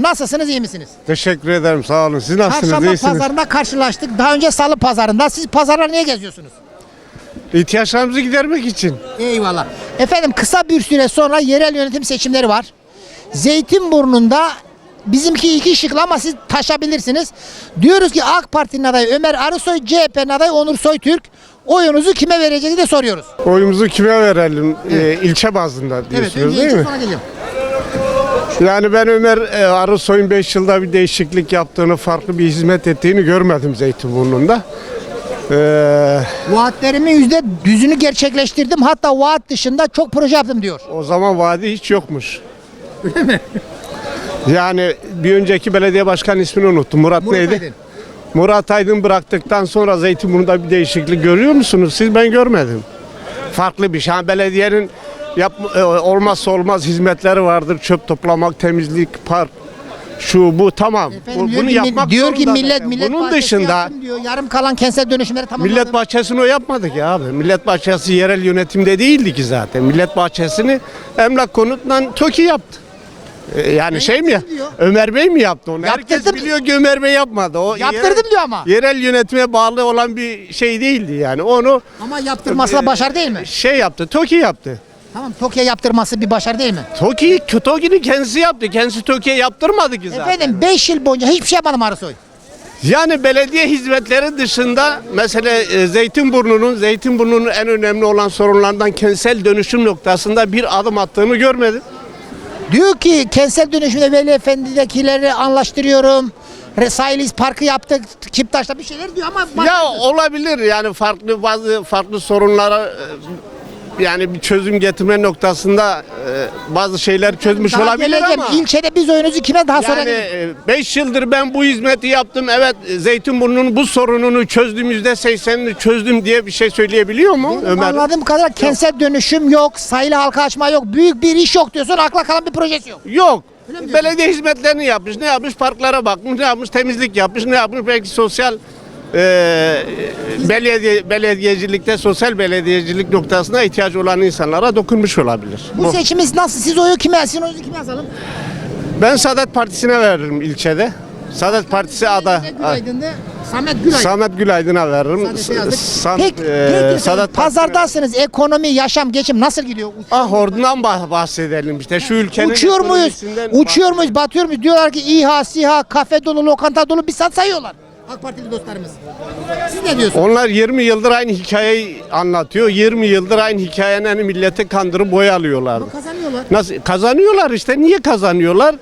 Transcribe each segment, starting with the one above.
Nasılsınız iyi misiniz? Teşekkür ederim sağ olun. Siz nasılsınız? Çarşamba İyisiniz. pazarında karşılaştık. Daha önce salı pazarında. Siz pazarlara niye geziyorsunuz? İhtiyaçlarımızı gidermek için. Eyvallah. Efendim kısa bir süre sonra yerel yönetim seçimleri var. Zeytinburnu'nda bizimki iki şıklı ama siz taşabilirsiniz. Diyoruz ki AK Parti'nin adayı Ömer Arısoy, CHP'nin adayı Onur Soytürk. Oyunuzu kime vereceğini de soruyoruz. Oyumuzu kime verelim? Ee, ilçe bazında diyorsunuz değil mi? sonra geliyorum. Yani ben Ömer e, Arısoy'un 5 yılda bir değişiklik yaptığını, farklı bir hizmet ettiğini görmedim Zeytinburnu'nda. Ee, Vaatlerimin yüzde düzünü gerçekleştirdim. Hatta vaat dışında çok proje yaptım diyor. o zaman vadi hiç yokmuş. Yani bir önceki belediye başkanı ismini unuttum. Murat, Murat neydi? Aydın. Murat Aydın bıraktıktan sonra Zeytinburnu'nda bir değişiklik görüyor musunuz? Siz ben görmedim. Farklı bir şey. Ha, belediyenin yap, e, olmazsa olmaz hizmetleri vardır. Çöp toplamak, temizlik, park, şu bu tamam. Efendim, Bu- bunu ki, yapmak diyor ki millet zaten. millet Bunun dışında diyor. Yarım kalan kentsel dönüşümleri tamamladım. Millet bahçesini o yapmadı ki abi. Millet bahçesi yerel yönetimde değildi ki zaten. Millet bahçesini emlak konutla TOKİ yaptı. Ee, Yani şey mi ya? diyor. Ömer Bey mi yaptı onu? Herkes Yaptırdım. biliyor ki Ömer Bey yapmadı. O Yaptırdım yerel- diyor ama. Yerel yönetime bağlı olan bir şey değildi yani. Onu Ama yaptırması da başarı değil mi? şey yaptı. TOKİ yaptı. Tamam Tokyo yaptırması bir başarı değil mi? TOKİ, TOKİ'nin kendisi yaptı. Kendisi TOKİ'ye yaptırmadı ki zaten. Efendim 5 yıl boyunca hiçbir şey yapmadım Arısoy. Yani belediye hizmetleri dışında mesela e, Zeytinburnu'nun Zeytinburnu'nun en önemli olan sorunlardan kentsel dönüşüm noktasında bir adım attığını görmedim. Diyor ki kentsel dönüşümde Veli Efendi'dekileri anlaştırıyorum. Resailis Parkı yaptık. Kiptaş'ta bir şeyler diyor ama Ya olabilir yani farklı bazı farklı sorunlara e, yani bir çözüm getirme noktasında e, bazı şeyler çözmüş Daha olabilir geleceğim. ama İlçede biz oyunuzu kime daha sonra yani 5 yıldır ben bu hizmeti yaptım. Evet Zeytinburnu'nun bu sorununu çözdüğümüzde 80'ini çözdüm diye bir şey söyleyebiliyor mu Benim Ömer? anladığım kadarıyla kentsel dönüşüm yok, sayılı halka açma yok, büyük bir iş yok diyorsun, akla kalan bir projesi yok. Yok. Belediye hizmetlerini yapmış, ne yapmış? Parklara bakmış, ne yapmış? Temizlik yapmış, ne yapmış? Belki sosyal e, belediye belediyecilikte sosyal belediyecilik noktasına ihtiyacı olan insanlara dokunmuş olabilir. Bu Bu. seçimiz nasıl? Siz oyu kime, sizin oyunuzu kime yazalım? Ben Saadet Partisi'ne veririm ilçede. Saadet Partisi ada. Gülaydın'da Samet Gülaydın. Samet Gülaydın'a veririm. Sam, Peki, e, peki Saadet pazardasınız, ekonomi, yaşam, geçim nasıl gidiyor? Ah ordundan bah- bahsedelim işte şu ülkenin Uçuyor muyuz? Uçuyor muyuz? Batıyor muyuz? Diyorlar ki İHA, SİHA, kafe dolu, lokanta dolu bir saat sayıyorlar. AK Partili dostlarımız. Siz ne diyorsunuz? Onlar 20 yıldır aynı hikayeyi anlatıyor. 20 yıldır aynı hikayenin milleti kandırıp boy alıyorlardı. Kazanıyorlar. Nasıl kazanıyorlar işte niye kazanıyorlar?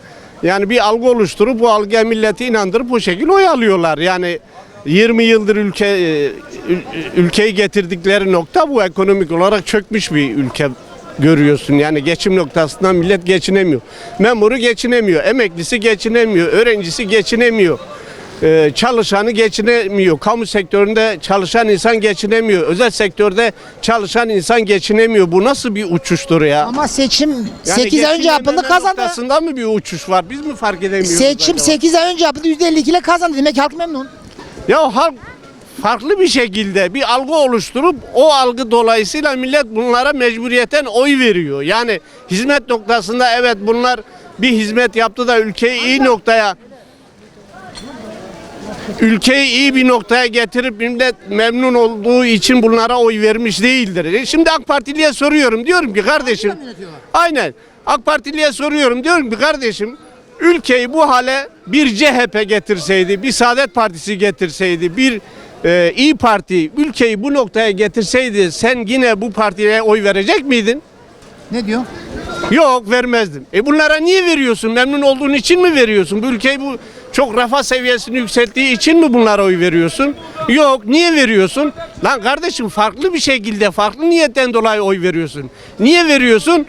Yani bir algı oluşturup bu algıya milleti inandırıp bu şekilde oy alıyorlar. Yani 20 yıldır ülke e, ül- ülkeyi getirdikleri nokta bu ekonomik olarak çökmüş bir ülke görüyorsun. Yani geçim noktasından millet geçinemiyor. Memuru geçinemiyor, emeklisi geçinemiyor, öğrencisi geçinemiyor. Ee, çalışanı geçinemiyor. Kamu sektöründe çalışan insan geçinemiyor. Özel sektörde çalışan insan geçinemiyor. Bu nasıl bir uçuştur ya? Ama seçim Yani 8 ay önce yapıldı kazandı. noktasında mı bir uçuş var? Biz mi fark edemiyoruz? Seçim acaba? 8 ay önce yapıldı %52 ile kazandı. Demek halk memnun. Ya halk farklı bir şekilde bir algı oluşturup o algı dolayısıyla millet bunlara mecburiyeten oy veriyor. Yani hizmet noktasında evet bunlar bir hizmet yaptı da ülkeyi iyi noktaya ülkeyi iyi bir noktaya getirip millet memnun olduğu için bunlara oy vermiş değildir. E Şimdi AK Partiliye soruyorum diyorum ki kardeşim aynen AK Partiliye soruyorum diyorum ki kardeşim ülkeyi bu hale bir CHP getirseydi, bir Saadet Partisi getirseydi, bir e, İyi Parti ülkeyi bu noktaya getirseydi sen yine bu partiye oy verecek miydin? Ne diyor? Yok vermezdim. E bunlara niye veriyorsun? Memnun olduğun için mi veriyorsun? Bu ülkeyi bu çok refah seviyesini yükselttiği için mi bunlara oy veriyorsun? Yok. Niye veriyorsun? Lan kardeşim farklı bir şekilde farklı niyetten dolayı oy veriyorsun. Niye veriyorsun?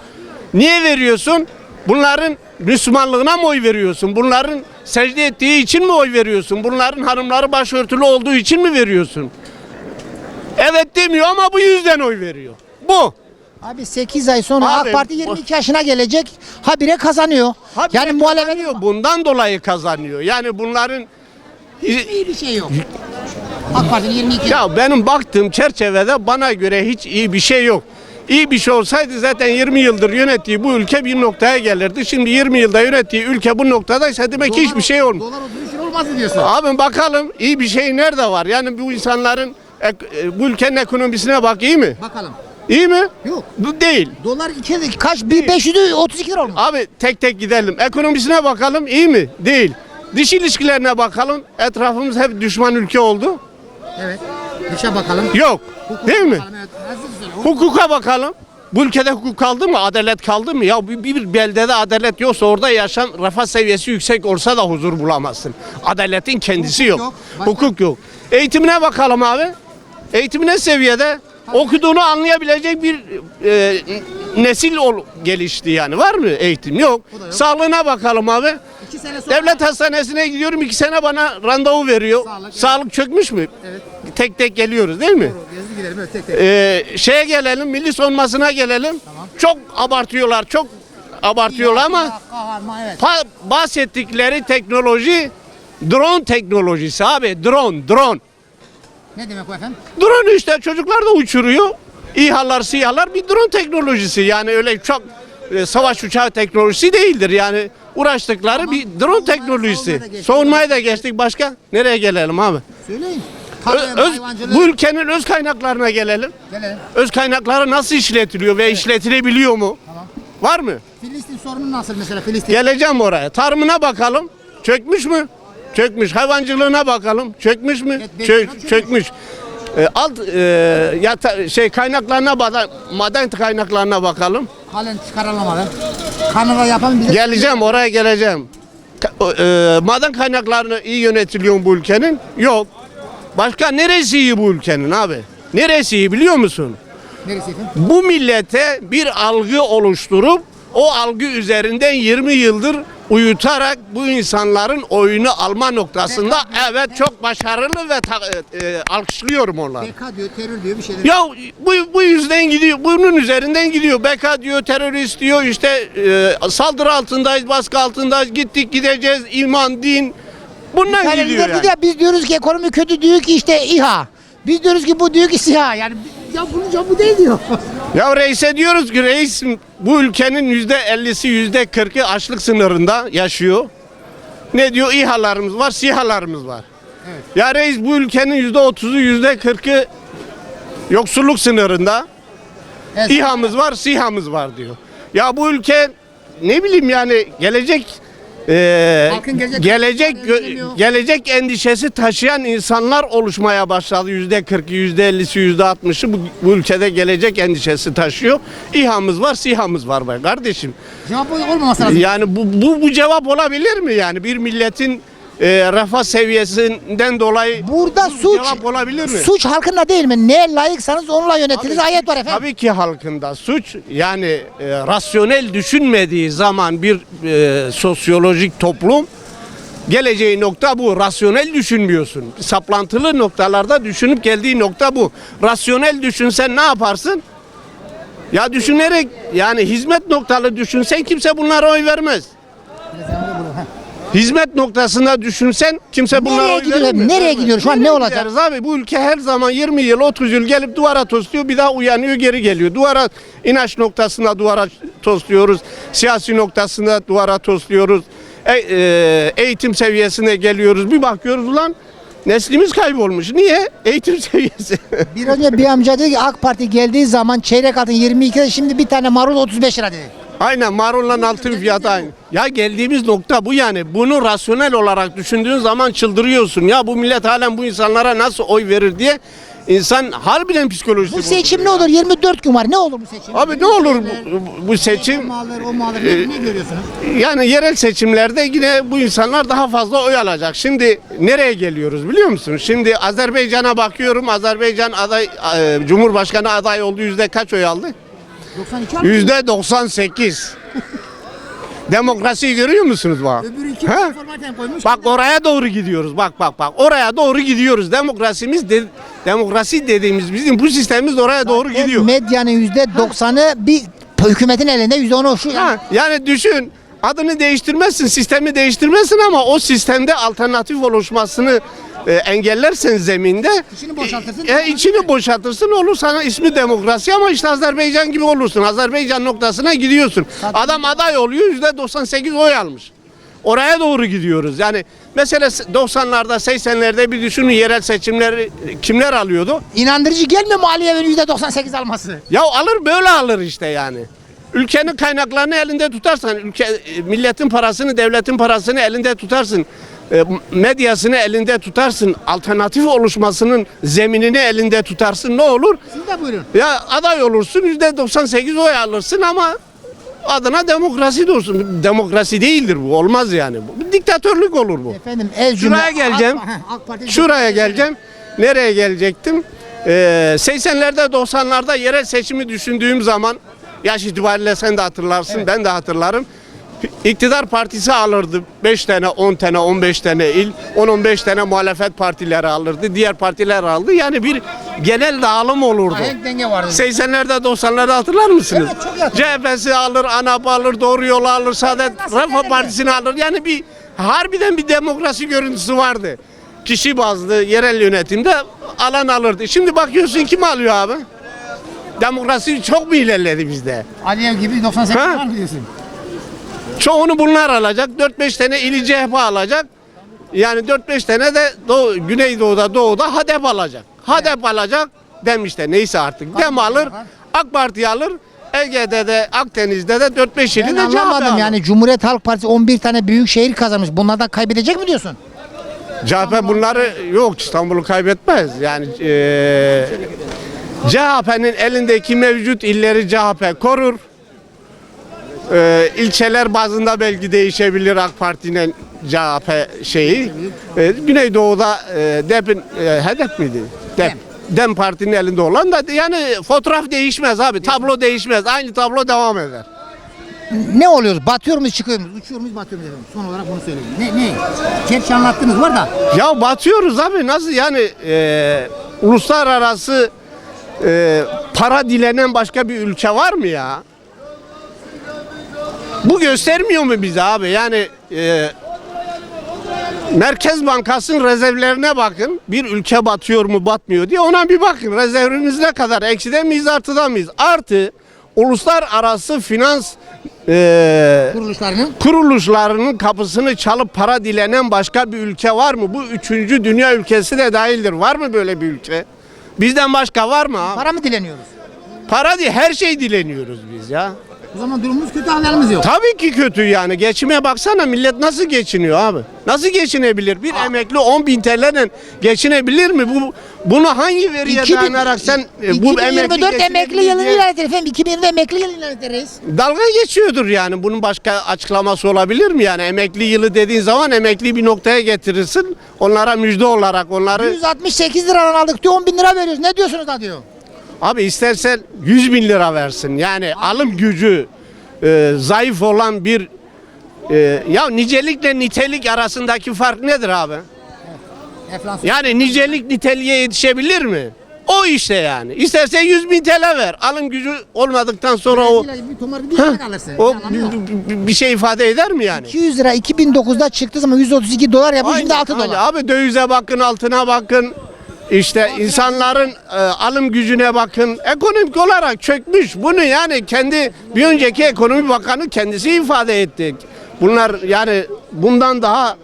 Niye veriyorsun? Bunların Müslümanlığına mı oy veriyorsun? Bunların secde ettiği için mi oy veriyorsun? Bunların hanımları başörtülü olduğu için mi veriyorsun? Evet demiyor ama bu yüzden oy veriyor. Bu. Abi 8 ay sonra Abi, AK Parti 22 yaşına gelecek. Habire kazanıyor. Habire yani muhalefet. Bundan dolayı kazanıyor. Yani bunların iyi bir şey yok. AK Parti 22 ya benim baktığım çerçevede bana göre hiç iyi bir şey yok. iyi bir şey olsaydı zaten 20 yıldır yönettiği bu ülke bir noktaya gelirdi. Şimdi 20 yılda yönettiği ülke bu noktadaysa demek ki hiçbir şey olmuyor. Dolar 33 lira olmaz diyorsun? Abi bakalım iyi bir şey nerede var? Yani bu insanların e, bu ülkenin ekonomisine bak iyi mi? Bakalım. İyi mi? Yok. Bu değil. Dolar iki, kaç? 1532 lira olmuş. Abi tek tek gidelim. Ekonomisine bakalım iyi mi? Değil. Dış ilişkilerine bakalım. Etrafımız hep düşman ülke oldu. Evet. Dışa bakalım. Yok. Değil mi? Bakalım, evet. Hukuka bakalım. Bu ülkede hukuk kaldı mı? Adalet kaldı mı? Ya bir, bir beldede adalet yoksa orada yaşam refah seviyesi yüksek olsa da huzur bulamazsın. Adaletin kendisi Hukuk yok. yok. Başka? Hukuk yok. Eğitimine bakalım abi. Eğitim ne seviyede? Okuduğunu anlayabilecek bir e, nesil ol, gelişti yani. Var mı eğitim? Yok. Yok. Sağlığına bakalım abi. İki sene sonra. Devlet hastanesine gidiyorum iki sene bana randevu veriyor. Sağlık, Sağlık, evet. çökmüş mü? Evet. Tek tek geliyoruz değil mi? Gezdi gidelim evet tek tek. Ee, şeye gelelim, milli savunmasına gelelim. Çok abartıyorlar, çok abartıyorlar ama Kahraman evet. pa- bahsettikleri teknoloji drone teknolojisi abi, drone, drone. Ne demek o efendim? Drone işte çocuklar da uçuruyor. İHA'lar, SİHA'lar bir drone teknolojisi. Yani öyle çok e, savaş uçağı teknolojisi değildir. Yani uğraştıkları bir drone teknolojisi. savunmaya da geçtik. Başka? Nereye gelelim abi? Söyleyin. Ö- Tarım, öz- hayvancılık. bu ülkenin öz kaynaklarına gelelim. Gelelim. Öz kaynakları nasıl işletiliyor ve işletilebiliyor mu? Tamam. Var mı? Filistin sorunu nasıl mesela Filistin? Geleceğim oraya. Tarımına bakalım. Çökmüş mü? Çökmüş. Hayvancılığına bakalım. Çökmüş mü? Evet, beş Çö- yıl çökmüş. Ee, alt e, yata- şey kaynaklarına bada- maden kaynaklarına bakalım. Halen çıkarılamadı. Kanada yapalım bize. Geleceğim oraya geleceğim. Ka- e, maden kaynaklarını iyi yönetiliyor mu bu ülkenin? Yok. Başka neresi iyi bu ülkenin abi? Neresi iyi biliyor musun? Neresi efendim? bu millete bir algı oluşturup o algı üzerinden 20 yıldır uyutarak bu insanların oyunu alma noktasında evet çok başarılı ve ta- e, alkışlıyorum onları. BK diyor, terör diyor bir şeyler. Ya bu, bu yüzden gidiyor, bunun üzerinden gidiyor. BK diyor, terörist diyor, işte e, saldırı altındayız, baskı altındayız, gittik gideceğiz, iman, din. Bundan Yani gidiyor yani. diyor, biz diyoruz ki ekonomi kötü diyor ki işte İHA. Biz diyoruz ki bu diyor ki SİHA. Yani ya bunun cevabı değil diyor. Ya reise diyoruz ki reis bu ülkenin yüzde ellisi yüzde kırkı açlık sınırında yaşıyor. Ne diyor? İHA'larımız var, SİHA'larımız var. Ya reis bu ülkenin yüzde otuzu yüzde kırkı yoksulluk sınırında. Evet. İHA'mız var, SİHA'mız var diyor. Ya bu ülke ne bileyim yani gelecek e, gelecek gelecek gö- endişesi taşıyan insanlar oluşmaya başladı. Yüzde kırkı, yüzde ellisi, yüzde altmışı bu, bu ülkede gelecek endişesi taşıyor. İHA'mız var, SİHA'mız var be kardeşim. Cevap olmaması lazım. Yani bu, bu, bu cevap olabilir mi yani bir milletin e, refah seviyesinden dolayı Burada bu suç cevap olabilir mi? suç halkında değil mi? Neye layıksanız onunla yönetiriz. Ayet var efendim. Tabii ki halkında suç yani e, rasyonel düşünmediği zaman bir e, sosyolojik toplum geleceği nokta bu. Rasyonel düşünmüyorsun. Saplantılı noktalarda düşünüp geldiği nokta bu. Rasyonel düşünsen ne yaparsın? Ya düşünerek yani hizmet noktalı düşünsen kimse bunlara oy vermez. Hizmet noktasında düşünsen kimse bunlara Nereye oy gidiyor? Nereye gidiyor? Şu an ne Nereye olacak? gideriz abi bu ülke her zaman 20 yıl 30 yıl gelip duvara tosluyor bir daha uyanıyor geri geliyor. Duvara inanç noktasında duvara tosluyoruz. Siyasi noktasında duvara tosluyoruz. E, e, eğitim seviyesine geliyoruz. Bir bakıyoruz ulan neslimiz kaybolmuş. Niye? Eğitim seviyesi. Bir önce bir amca dedi ki AK Parti geldiği zaman çeyrek altın 22 lira şimdi bir tane marul 35 lira dedi. Aynen marulla altın fiyatı aynı. Ya geldiğimiz nokta bu yani. Bunu rasyonel olarak düşündüğün zaman çıldırıyorsun. Ya bu millet halen bu insanlara nasıl oy verir diye insan harbiden psikolojisi Bu seçim ne bozuluyor. olur? 24 gün var. Ne olur bu seçim? Abi ne olur bu, bu O seçim? mu alır, o mu alır? Ne, ne görüyorsunuz? Yani yerel seçimlerde yine bu insanlar daha fazla oy alacak. Şimdi nereye geliyoruz biliyor musun? Şimdi Azerbaycan'a bakıyorum. Azerbaycan aday e, Cumhurbaşkanı aday olduğu yüzde kaç oy aldı? 92 alır. Yüzde 98. Demokrasiyi görüyor musunuz bak? Öbürü iki Ha? formaten koymuş. Bak oraya doğru gidiyoruz. Bak bak bak. Oraya doğru gidiyoruz. Demokrasimiz de, demokrasi dediğimiz bizim bu sistemimiz de oraya doğru gidiyor. Medyanın %90'ı bir hükümetin elinde %10'u şu. Ha, yani düşün. Adını değiştirmezsin, sistemi değiştirmezsin ama o sistemde alternatif oluşmasını e, engellersen zeminde İçini boşaltırsın. e, içini boşaltırsın olur sana ismi demokrasi ama işte Azerbaycan gibi olursun. Azerbaycan noktasına gidiyorsun. Adam aday oluyor yüzde 98 oy almış. Oraya doğru gidiyoruz. Yani mesela 90'larda 80'lerde bir düşünün yerel seçimleri kimler alıyordu? İnandırıcı gelmiyor mu Aliye'nin %98 alması? Ya alır böyle alır işte yani. Ülkenin kaynaklarını elinde tutarsan, ülke e, milletin parasını, devletin parasını elinde tutarsın. E, Medyasını elinde tutarsın. Alternatif oluşmasının zeminini elinde tutarsın. Ne olur? Siz de buyurun. Ya aday olursun %98 oy alırsın ama adına demokrasi de olsun. Demokrasi değildir bu. Olmaz yani. Bu diktatörlük olur bu. Efendim cümle. Şuraya geleceğim. AK, AK Şuraya geleceğim. Nereye gelecektim? Ee, 80'lerde 90'larda yerel seçimi düşündüğüm zaman yaş itibariyle sen de hatırlarsın ben de hatırlarım. İktidar partisi alırdı 5 tane 10 tane 15 tane il 10-15 tane muhalefet partileri alırdı diğer partiler aldı yani bir genel dağılım olurdu. Ahenk denge vardı. 80'lerde 90'larda hatırlar mısınız? Evet, çok hatırlıyorum. CHP'si alır, ANAP alır, Doğru Yolu alır, Saadet Refah? Partisi'ni alır. Yani bir harbiden bir demokrasi görüntüsü vardı. Kişi bazlı yerel yönetimde alan alırdı. Şimdi bakıyorsun kim alıyor abi? Demokrasi çok mu ilerledi bizde? Aliyev gibi 98 Ha? var mı diyorsun? Çoğunu bunlar alacak. 4-5 tane ili CHP alacak. Yani 4-5 tane de Doğu, Güneydoğu'da Doğu'da HADEP alacak. HADEP alacak demişler neyse artık. Dem alır, AK Parti alır. Ege'de de Akdeniz'de de 4-5 ili de CHP alır. yani Cumhuriyet Halk Partisi 11 tane büyük şehir kazanmış. Bunlardan kaybedecek mi diyorsun? CHP bunları yok İstanbul'u kaybetmez. Yani eee CHP'nin elindeki mevcut illeri CHP korur. Eee ilçeler bazında belki değişebilir AK Parti'nin CHP şeyi. Eee Güneydoğu'da eee DEP'in eee hedef miydi? DEP. Dem Parti'nin elinde olan da yani fotoğraf değişmez abi. Tablo değişmez. Aynı tablo devam eder. Ne oluyoruz? Batıyor muyuz, çıkıyor muyuz? Uçuyor muyuz, batıyor muyuz efendim? Son olarak bunu söyleyin. Ne, ne? Gerçi anlattınız var da. Ya batıyoruz abi nasıl yani e, uluslararası e, para dilenen başka bir ülke var mı ya? Bu göstermiyor mu bize abi yani e, Merkez Bankası'nın rezervlerine bakın. Bir ülke batıyor mu batmıyor diye ona bir bakın. Rezervimiz ne kadar? Ekside miyiz artıda mıyız? Artı uluslararası finans e, Kuruluşlarının. kuruluşlarının kapısını çalıp para dilenen başka bir ülke var mı? Bu üçüncü dünya ülkesi de dahildir. Var mı böyle bir ülke? Bizden başka var mı? abi? Para mı dileniyoruz? Para değil her şey dileniyoruz biz ya. O zaman durumumuz kötü hallerimiz yok. Tabii ki kötü yani. Geçime baksana millet nasıl geçiniyor abi? Nasıl geçinebilir? Bir emekli 10 bin TL'den geçinebilir mi? Bu Bunu hangi veriye 2000 dayanarak sen e, bu 2024 emekli yılını diye ilan etti efendim. 2020 emekli yılını ilan reis. Dalga geçiyordur yani. Bunun başka açıklaması olabilir mi? Yani emekli yılı dediğin zaman emekli bir noktaya getirirsin. Onlara müjde olarak onları 168 liradan aldık diyor 10 bin lira veriyoruz. Ne diyorsunuz da diyor. Abi istersen 100 bin lira versin. Yani alım gücü e, zayıf olan bir e, ya nicelikle nitelik arasındaki fark nedir abi? Enflasyon. Yani nicelik niteliğe yetişebilir mi? O işte yani. İstersen 100 bin TL ver. Alım gücü olmadıktan sonra o o Bir şey ifade eder mi yani? 200 lira 2009'da çıktığı zaman 132 dolar yapıyor şimdi 6 Aynen. dolar. Abi dövize bakın, altına bakın. İşte insanların e, alım gücüne bakın. Ekonomik olarak çökmüş. Bunu yani kendi bir önceki ekonomi bakanı kendisi ifade etti. Bunlar yani bundan daha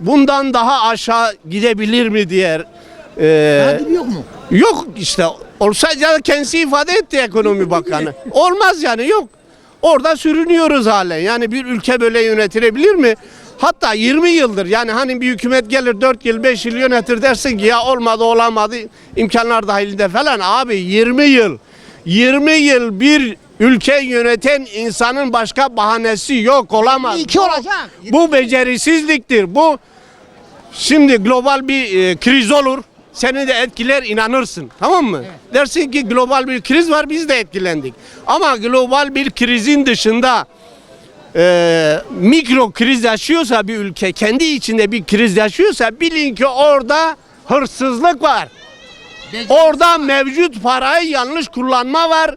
bundan daha aşağı gidebilir mi diye. e, yok mu? Yok işte olsa ya kendisi ifade etti ekonomi bakanı. Olmaz yani yok. Orada sürünüyoruz halen. Yani bir ülke böyle yönetilebilir mi? Hatta 20 yıldır yani hani bir hükümet gelir 4 yıl 5 yıl yönetir dersin ki ya olmadı olamadı imkanlar dahilinde falan. Abi 20 yıl 20 yıl bir ülke yöneten insanın başka bahanesi yok olamaz. 22 olacak. Bu becerisizliktir. Bu şimdi global bir e, kriz olur. Seni de etkiler inanırsın. Tamam mı? Dersin ki global bir kriz var biz de etkilendik. Ama global bir krizin dışında e, mikro kriz yaşıyorsa bir ülke kendi içinde bir kriz yaşıyorsa bilin ki orada hırsızlık var. Orada mevcut parayı yanlış kullanma var.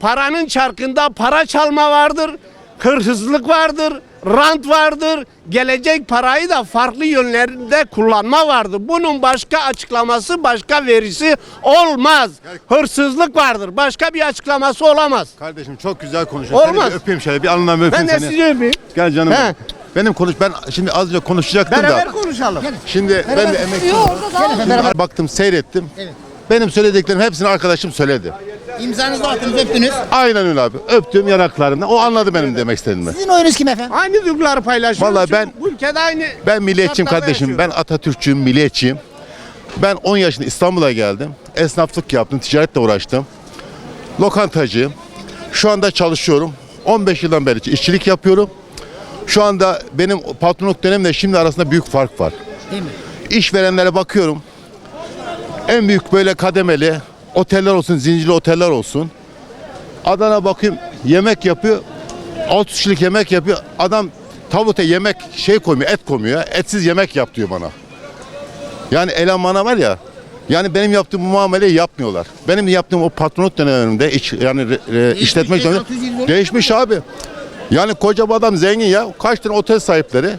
Paranın çarkında para çalma vardır. Hırsızlık vardır. Rant vardır. Gelecek parayı da farklı yönlerinde kullanma vardır. Bunun başka açıklaması, başka verisi olmaz. Hırsızlık vardır. Başka bir açıklaması olamaz. Kardeşim çok güzel konuşuyorsun. Olmaz. Seni bir öpeyim şöyle bir alnından bir Ben öpeyim de seni. sizi öpeyim. Gel canım. He. benim. Benim konuş ben şimdi az önce konuşacaktım Beraber da. konuşalım. Şimdi ben de emekli Gel efendim beraber. baktım seyrettim. Evet. Benim söylediklerim hepsini arkadaşım söyledi. İmzanızı attınız öptünüz. Aynen öyle abi. Öptüm yanaklarından. O anladı benim demek istediğimi. Sizin oyunuz kim efendim? Aynı duyguları paylaşıyoruz. Vallahi Çünkü ben- bu ülkede aynı Ben milliyetçiyim şartlarda kardeşim. Ben yaşıyoruz. Atatürkçüyüm, milliyetçiyim. Ben 10 yaşında İstanbul'a geldim. Esnaflık yaptım, ticaretle uğraştım. Lokantacıyım. Şu anda çalışıyorum. 15 yıldan beri işçilik yapıyorum. Şu anda benim patronluk dönemle şimdi arasında büyük fark var. Değil mi? İşverenlere bakıyorum. En büyük böyle kademeli oteller olsun, zincirli oteller olsun. Adana bakayım yemek yapıyor. 6 kişilik yemek yapıyor. Adam tavuta yemek şey koymuyor, et koymuyor. Etsiz yemek yap diyor bana. Yani elemana var ya. Yani benim yaptığım bu muameleyi yapmıyorlar. Benim yaptığım o patronluk döneminde iç, yani re- işletmek döneminde değişmiş abi. Yani koca bir adam zengin ya. Kaç tane otel sahipleri.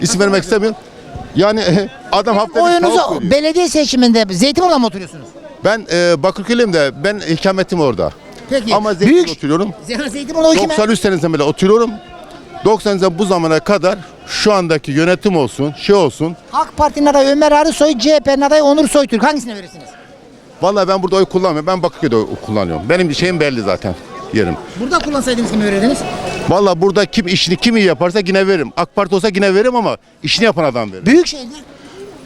İsim vermek istemiyorum. Yani adam haftada Oyunuzu belediye seçiminde Zeytinburnu'na mı oturuyorsunuz? Ben e, Bakırköy'lüyüm de ben ikametim orada. Peki. Ama Zeytin'de Büyük oturuyorum. Zeytin Zeytinburnu o kime? 93 senesinden beri oturuyorum. 90 sene bu zamana kadar şu andaki yönetim olsun, şey olsun. AK Parti'nin adayı Ömer Arısoy, CHP'nin adayı Onur Soytürk. Hangisine verirsiniz? Vallahi ben burada oy kullanmıyorum. Ben Bakırköy'de oy kullanıyorum. Benim şeyim belli zaten yerim. Burada kullansaydınız kimi verirdiniz? Vallahi burada kim işini kim iyi yaparsa yine veririm. AK Parti olsa yine veririm ama işini yapan adam veririm. Büyükşehir'de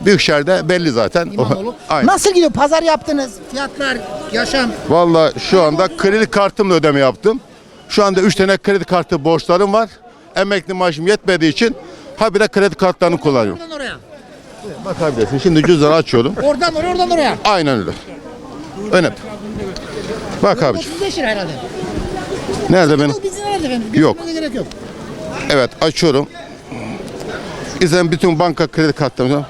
Büyükşehir'de belli zaten. İmamoğlu. Aynen. Nasıl gidiyor? Pazar yaptınız. Fiyatlar, yaşam. Vallahi şu anda kredi kartımla ödeme yaptım. Şu anda 3 tane kredi kartı borçlarım var. Emekli maaşım yetmediği için habire kredi kartlarını kullanıyorum. Oradan oraya. Bakabilirsin. Şimdi cüzdanı açıyorum. Oradan oraya, oradan oraya. Aynen öyle. Önemli. Bak abiciğim. 35 lira herhalde. Nerede benim? Bizim herhalde efendim. Yok. Gerek yok. Evet açıyorum. İzleyin bütün banka kredi kartlarımı.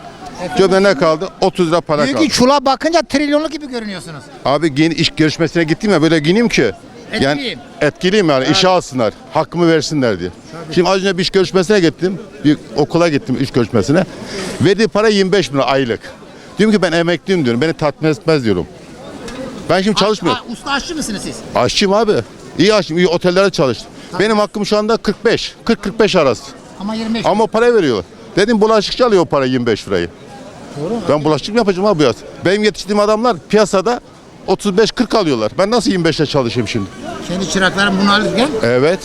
Cebimde ne kaldı? 30 lira para kaldı. Büyük çula bakınca trilyonluk gibi görünüyorsunuz. Abi giyin, iş görüşmesine gittim ya böyle giyineyim ki. Yani Etkiliyim. etkiliyim yani işe alsınlar. Hakkımı versinler diye. Şimdi az önce bir iş görüşmesine gittim. Bir okula gittim iş görüşmesine. Verdiği para 25 bin lira aylık. Diyorum ki ben emekliyim diyorum. Beni tatmin etmez diyorum. Ben şimdi çalışmıyorum. Aa, usta aşçı mısınız siz? Aşçıyım abi. İyi aşçıyım. iyi otellerde çalıştım. Benim hakkım şu anda 45. 40-45 arası. Ama 25. Ama para veriyorlar. Dedim bulaşıkçı alıyor o para 25 lirayı. Ben bulaşıkçı mı yapacağım abi bu yaz? Benim yetiştiğim adamlar piyasada 35-40 alıyorlar. Ben nasıl 25'le çalışayım şimdi? Kendi çıraklarım bunu alırken. Evet.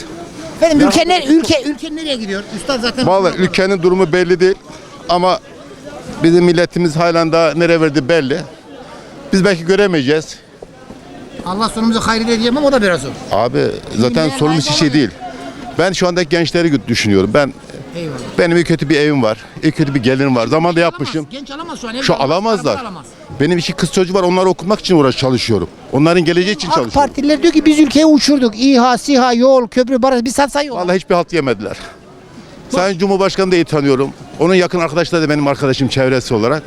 Efendim ülke, ne, ülke, ülke nereye gidiyor? Üstad zaten... Vallahi ülkenin durumu belli değil. Ama bizim milletimiz halen daha nereye verdi belli. Biz belki göremeyeceğiz. Allah sonumuzu hayır diyemem ama o da biraz zor. Abi zaten Bilmeyen sorumuz layık şey değil. Ben şu anda gençleri düşünüyorum. Ben. Benim iyi kötü bir evim var. iyi kötü bir gelirim var. Zamanında yapmışım. Genç alamaz şu an. Şu alamaz, alamazlar. araba alamaz. Benim iki kız çocuğu var. Onları okutmak için uğraş çalışıyorum. Onların geleceği için AK çalışıyorum. Partililer diyor ki biz ülkeyi uçurduk. İHA, SİHA, yol, köprü, baraj. Bir sat sayıyor. Vallahi hiçbir halt yemediler. Sayın Cumhurbaşkanı da iyi tanıyorum. Onun yakın arkadaşları da benim arkadaşım çevresi olarak.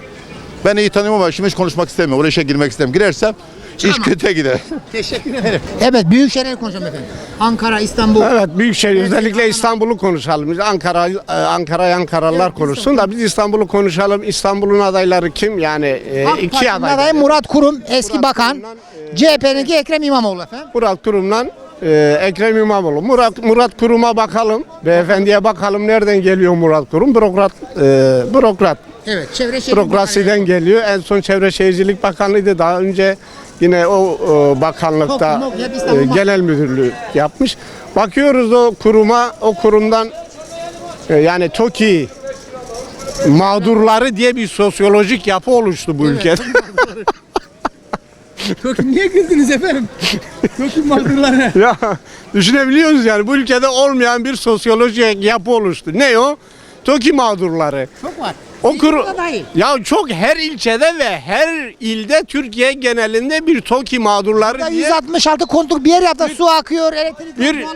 Ben iyi tanıyorum ama şimdi hiç konuşmak istemiyorum. Oraya işe girmek istemiyorum. Girersem iş kötüye gider. Teşekkür ederim. Evet büyük şehirleri konuşalım efendim. Ankara, İstanbul. Evet Büyükşehir özellikle İstanbul'u konuşalım. Biz Ankara e, Ankara Ankaralılar konuşsun da biz İstanbul'u konuşalım. İstanbul'un adayları kim? Yani e, AK iki Parti'nin aday. adayı Murat Kurum, eski bakan. Kurum'dan, CHP'ninki Ekrem İmamoğlu efendim. Murat Kurum'dan e, Ekrem İmamoğlu. Murat Murat Kurum'a bakalım. Beyefendiye bakalım nereden geliyor Murat Kurum? Bürokrat e, bürokrat. Evet çevre şehir Bürokrasiden geliyor. En son Çevre Şehircilik Bakanlığı'ydı. Daha önce yine o e, bakanlıkta Çok, çok, e, genel müdürlüğü yapmış. Bakıyoruz o kuruma, o kurumdan e, yani TOKİ mağdurları diye bir sosyolojik yapı oluştu bu ülkede. Kökün niye güldünüz efendim? Kökün mağdurlarına. ya düşünebiliyoruz yani bu ülkede olmayan bir sosyolojik yapı oluştu. Ne o? TOKİ mağdurları. Çok var. O dahil. ya çok her ilçede ve her ilde Türkiye genelinde bir TOKİ mağdurları Ya diye 166 kontuk bir yer yaptı. Su akıyor, elektrik Bir-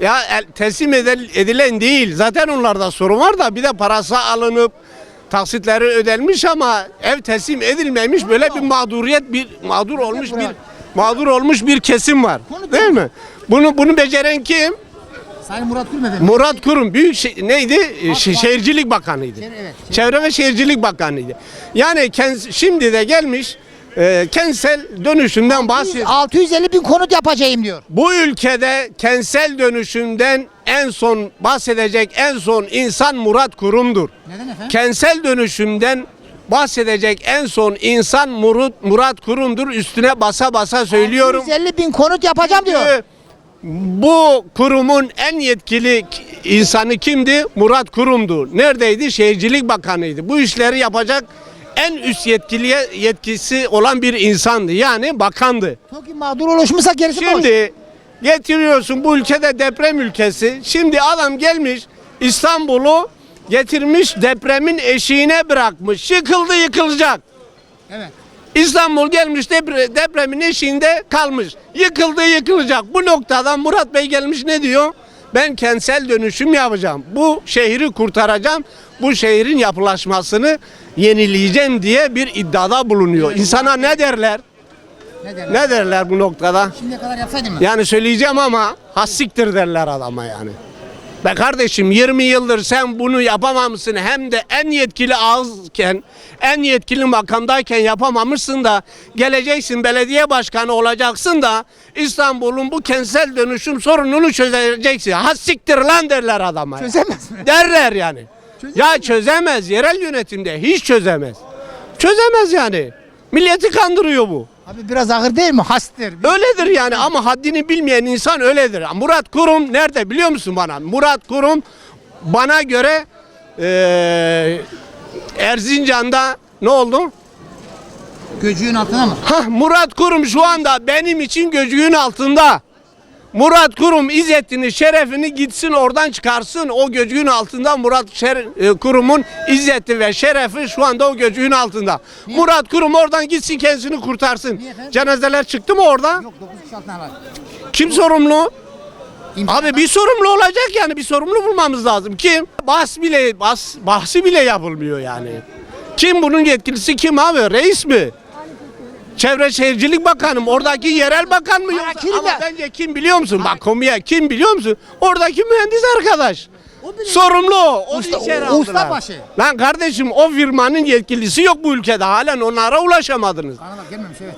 ya el- teslim edil- edilen değil. Zaten onlarda sorun var da bir de parası alınıp taksitleri ödenmiş ama ev teslim edilmemiş böyle bir mağduriyet bir mağdur olmuş bir mağdur olmuş bir kesim var. Değil mi? Bunu bunu beceren kim? Sayın Murat Kurum efendim. Murat Kurum büyük şey, neydi? Şe- Şehircilik Bakanıydı. Evet. Çevre ve Şehircilik Bakanıydı. Yani kens- şimdi de gelmiş e, kentsel dönüşümden bahsediyor. 650 bin konut yapacağım diyor. Bu ülkede kentsel dönüşümden en son bahsedecek en son insan Murat Kurum'dur. Neden efendim? Kentsel dönüşümden bahsedecek en son insan Murat, Murat Kurum'dur. Üstüne basa basa söylüyorum. 650 bin konut yapacağım diyor. Çünkü Bu kurumun en yetkili insanı kimdi? Murat Kurum'du. Neredeydi? Şehircilik Bakanıydı. Bu işleri yapacak en üst yetkiliye yetkisi olan bir insandı. Yani bakandı. TOKİ mağdur oluşmuşsa gerisi boş. Şimdi getiriyorsun bu ülkede deprem ülkesi. Şimdi adam gelmiş İstanbul'u getirmiş depremin eşiğine bırakmış. Yıkıldı yıkılacak. Evet. İstanbul gelmiş depre- depremin eşiğinde kalmış. Yıkıldı yıkılacak. Bu noktada Murat Bey gelmiş ne diyor? Ben kentsel dönüşüm yapacağım. Bu şehri kurtaracağım. Bu şehrin yapılaşmasını yenileyeceğim diye bir iddiada bulunuyor. İnsana ne derler? Ne derler? Ne derler bu noktada? Şimdiye kadar yapsaydın mı? Yani söyleyeceğim ama hassiktir derler adama yani. Be kardeşim 20 yıldır sen bunu yapamamışsın hem de en yetkili ağızken, en yetkili makamdayken yapamamışsın da geleceksin belediye başkanı olacaksın da İstanbul'un bu kentsel dönüşüm sorununu çözeceksin. Hassiktir lan derler adama. ya. Çözemez mi? Derler yani. Ya çözemez yerel yönetimde hiç çözemez. Çözemez yani. Milleti kandırıyor bu. Abi biraz ağır değil mi? Hastır. Öyledir yani ama haddini bilmeyen insan öyledir. Murat Kurum nerede biliyor musun bana? Murat Kurum bana göre eee Erzincan'da ne oldu? Göcüğün altına mı? Hah Murat Kurum şu anda benim için göcüğün altında. Murat Kurum izzetini, şerefini gitsin oradan çıkarsın. O göcüğün altında Murat Şer- e, Kurum'un izzeti ve şerefi şu anda o göcüğün altında. Murat Kurum oradan gitsin kendisini kurtarsın. Niye efendim? Cenazeler çıktı mı orada? Yok 9 kişi altına var. Kim sorumlu? İmza- Abi bir sorumlu olacak yani bir sorumlu bulmamız lazım. Kim? Bahs bile bas, bahsi bile yapılmıyor yani. Kim bunun yetkilisi kim abi? Reis mi? Çevre Şehircilik Bakanı mı? Oradaki yerel bakan mı? Yoksa, ama bence kim biliyor musun? Bak komiye kim biliyor musun? Oradaki mühendis arkadaş. Sorumlu o. Onu Usta- içeri aldılar. ustabaşı. Lan kardeşim o firmanın yetkilisi yok bu ülkede. Halen onlara ulaşamadınız. Gelmemiş evet.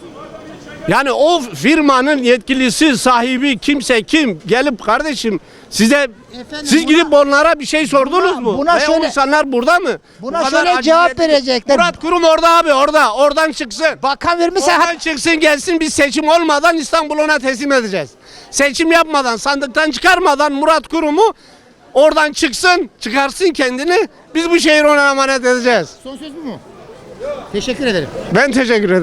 Yani o firmanın yetkilisi, sahibi kimse kim gelip kardeşim size Efendim, siz buna- gidip onlara bir şey sordunuz mu? buna Ve o şöyle- insanlar burada mı? Buna Bu kadar şöyle cevap verecekler. Murat Kurum orada abi orada. Oradan çıksın. Bakan vermişse Oradan çıksın gelsin biz seçim olmadan İstanbul ona teslim edeceğiz. Seçim yapmadan sandıktan çıkarmadan Murat Kurum'u oradan çıksın çıkarsın kendini biz bu şehri ona emanet edeceğiz. Son söz bu mu? Teşekkür ederim. Ben teşekkür ederim.